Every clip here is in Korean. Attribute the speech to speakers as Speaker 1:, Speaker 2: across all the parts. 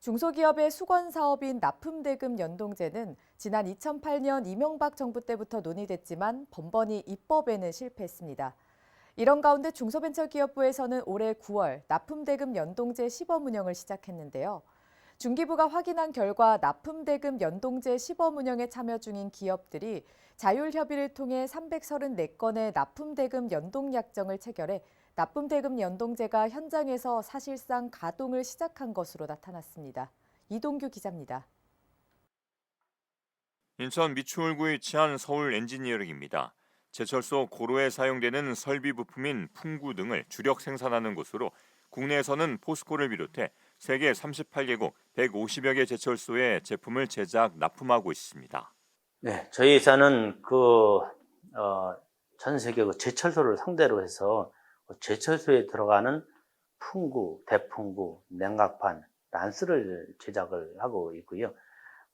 Speaker 1: 중소기업의 수건 사업인 납품대금 연동제는 지난 2008년 이명박 정부 때부터 논의됐지만 번번이 입법에는 실패했습니다. 이런 가운데 중소벤처기업부에서는 올해 9월 납품대금 연동제 시범 운영을 시작했는데요. 중기부가 확인한 결과 납품대금 연동제 시범 운영에 참여 중인 기업들이 자율협의를 통해 334건의 납품대금 연동 약정을 체결해 납품 대금 연동제가 현장에서 사실상 가동을 시작한 것으로 나타났습니다. 이동규 기자입니다.
Speaker 2: 인천 미추홀구에 위치한 서울 엔지니어링입니다. 제철소 고로에 사용되는 설비 부품인 풍구 등을 주력 생산하는 곳으로 국내에서는 포스코를 비롯해 세계 38개국 150여 개 제철소에 제품을 제작 납품하고 있습니다.
Speaker 3: 네, 저희 회사는 그, 어, 전 세계 그 제철소를 상대로 해서 그 제철소에 들어가는 풍구, 대풍구, 냉각판, 란스를 제작을 하고 있고요.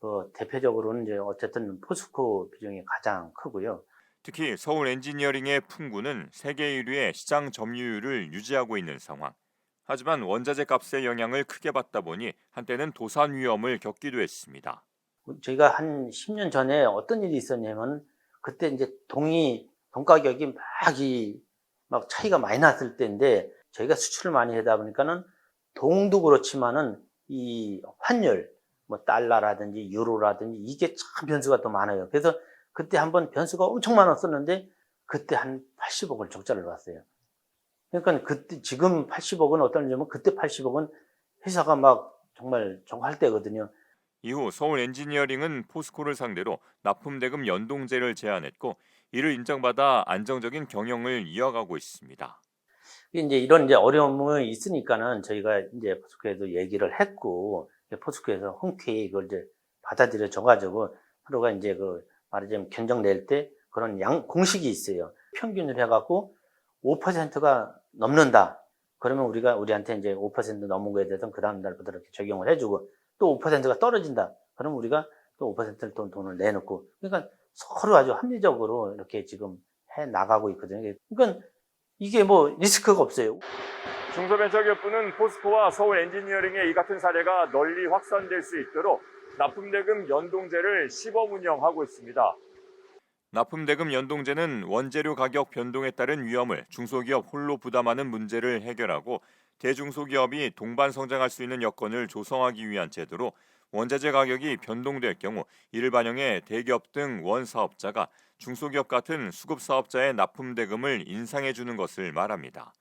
Speaker 3: 그 대표적으로는 이제 어쨌든 포스코 비중이 가장 크고요.
Speaker 2: 특히 서울 엔지니어링의 풍구는 세계 1위의 시장 점유율을 유지하고 있는 상황. 하지만 원자재 값의 영향을 크게 받다 보니 한때는 도산 위험을 겪기도 했습니다.
Speaker 3: 저희가 한 10년 전에 어떤 일이 있었냐면 그때 이제 동이 동 가격이 막 이 막 차이가 많이 났을 때인데 저희가 수출을 많이 하다 보니까는 동도 그렇지만은 이 환율 뭐 달러라든지 유로라든지 이게 참 변수가 또 많아요. 그래서 그때 한번 변수가 엄청 많았었는데 그때 한 80억을 적자를 봤어요. 그러니까 그때 지금 80억은 어떤 점은 그때 80억은 회사가 막 정말 정할 때거든요.
Speaker 2: 이후 서울 엔지니어링은 포스코를 상대로 납품 대금 연동제를 제안했고 이를 인정받아 안정적인 경영을 이어가고 있습니다.
Speaker 3: 이제 이런 이제 어려움이 있으니까는 저희가 이제 포스코에도 얘기를 했고 포스코에서 흔쾌히 이걸 이제 받아들여 줘가지고 서로가 이제 그 말하자면 견적 낼 때 그런 양 공식이 있어요. 평균을 해갖고 5%가 넘는다. 그러면 우리가 우리한테 이제 5% 넘은 거에 대해서는 그 다음 날부터 이렇게 적용을 해주고 또 5%가 떨어진다. 그럼 우리가 또 5%를 돈, 돈을 내놓고 그러니까 서로 아주 합리적으로 이렇게 지금 해 나가고 있거든요. 그러니까 이게 뭐 리스크가 없어요.
Speaker 2: 중소벤처기업부는 포스코와 서울 엔지니어링의 이 같은 사례가 널리 확산될 수 있도록 납품대금 연동제를 시범 운영하고 있습니다. 납품대금 연동제는 원재료 가격 변동에 따른 위험을 중소기업 홀로 부담하는 문제를 해결하고 대중소기업이 동반 성장할 수 있는 여건을 조성하기 위한 제도로 원자재 가격이 변동될 경우 이를 반영해 대기업 등 원사업자가 중소기업 같은 수급 사업자의 납품 대금을 인상해 주는 것을 말합니다.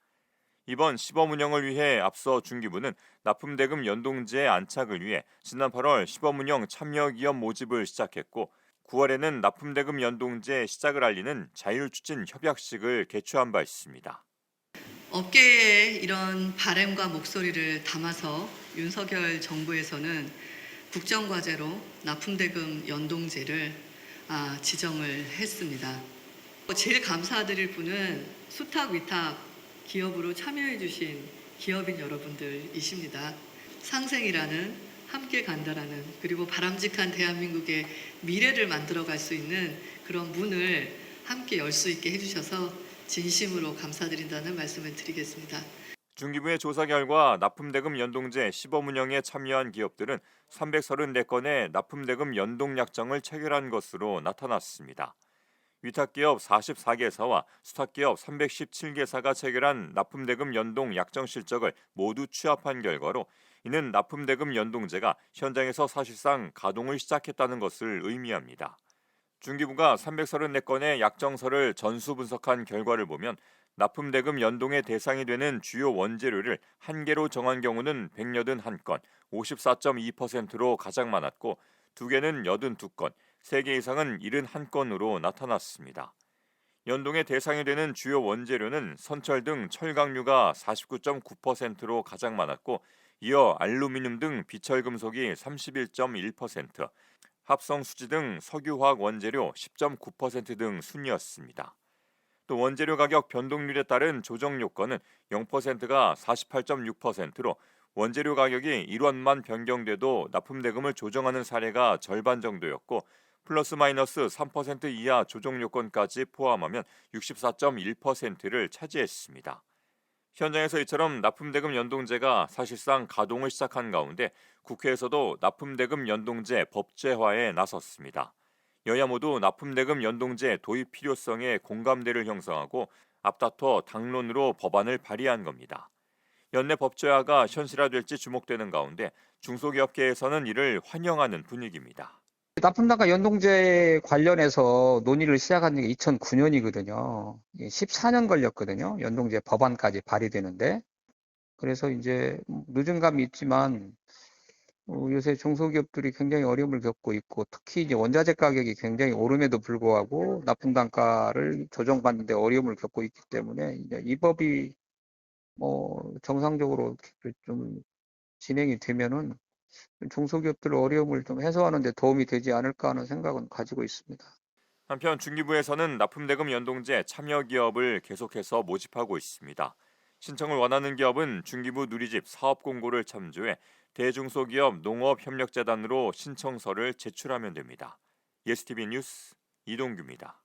Speaker 2: 이번 시범 운영을 위해 앞서 중기부는 납품 대금 연동제의 안착을 위해 지난 8월 시범 운영 참여 기업 모집을 시작했고 9월에는 납품 대금 연동제 시작을 알리는 자율 추진 협약식을 개최한 바 있습니다.
Speaker 4: 업계의 이런 바램과 목소리를 담아서 윤석열 정부에서는 국정과제로 납품대금 연동제를 아, 지정을 했습니다. 제일 감사드릴 분은 수탁 위탁 기업으로 참여해 주신 기업인 여러분들이십니다. 상생이라는 함께 간다라는 그리고 바람직한 대한민국의 미래를 만들어 갈 수 있는 그런 문을 함께 열 수 있게 해주셔서 진심으로 감사드린다는 말씀을 드리겠습니다.
Speaker 2: 중기부의 조사 결과 납품대금 연동제 시범 운영에 참여한 기업들은 334건의 납품대금 연동 약정을 체결한 것으로 나타났습니다. 위탁기업 44개사와 수탁기업 317개사가 체결한 납품대금 연동 약정 실적을 모두 취합한 결과로 이는 납품대금 연동제가 현장에서 사실상 가동을 시작했다는 것을 의미합니다. 중기부가 334건의 약정서를 전수 분석한 결과를 보면 납품 대금 연동의 대상이 되는 주요 원재료를 한 개로 정한 경우는 181건, 54.2%로 가장 많았고 두 개는 82건, 세 개 이상은 71건으로 나타났습니다. 연동의 대상이 되는 주요 원재료는 선철 등 철강류가 49.9%로 가장 많았고 이어 알루미늄 등 비철금속이 31.1%, 합성 수지 등 석유화학 원재료 10.9%등 순이었습니다. 또 원재료 가격 변동률에 따른 조정 요건은 0%가 48.6%로 원재료 가격이 1원만 변경돼도 납품 대금을 조정하는 사례가 절반 정도였고 플러스 마이너스 3% 이하 조정 요건까지 포함하면 64.1%를 차지했습니다. 현장에서 이처럼 납품대금 연동제가 사실상 가동을 시작한 가운데 국회에서도 납품대금 연동제 법제화에 나섰습니다. 여야 모두 납품대금 연동제 도입 필요성에 공감대를 형성하고 앞다퉈 당론으로 법안을 발의한 겁니다. 연내 법제화가 현실화될지 주목되는 가운데 중소기업계에서는 이를 환영하는 분위기입니다.
Speaker 5: 납품단가 연동제 관련해서 논의를 시작한 게 2009년이거든요. 14년 걸렸거든요. 연동제 법안까지 발의되는데. 그래서 이제 늦은 감이 있지만 어, 요새 중소기업들이 굉장히 어려움을 겪고 있고 특히 이제 원자재 가격이 굉장히 오름에도 불구하고 납품 단가를 조정받는데 어려움을 겪고 있기 때문에 이제 이 법이 뭐 정상적으로 좀 진행이 되면은 중소기업들 어려움을 좀 해소하는 데 도움이 되지 않을까 하는 생각은 가지고 있습니다.
Speaker 2: 한편 중기부에서는 납품대금 연동제 참여 기업을 계속해서 모집하고 있습니다. 신청을 원하는 기업은 중기부 누리집 사업 공고를 참조해 대중소기업 농업협력재단으로 신청서를 제출하면 됩니다. 예스티비 뉴스 이동규입니다.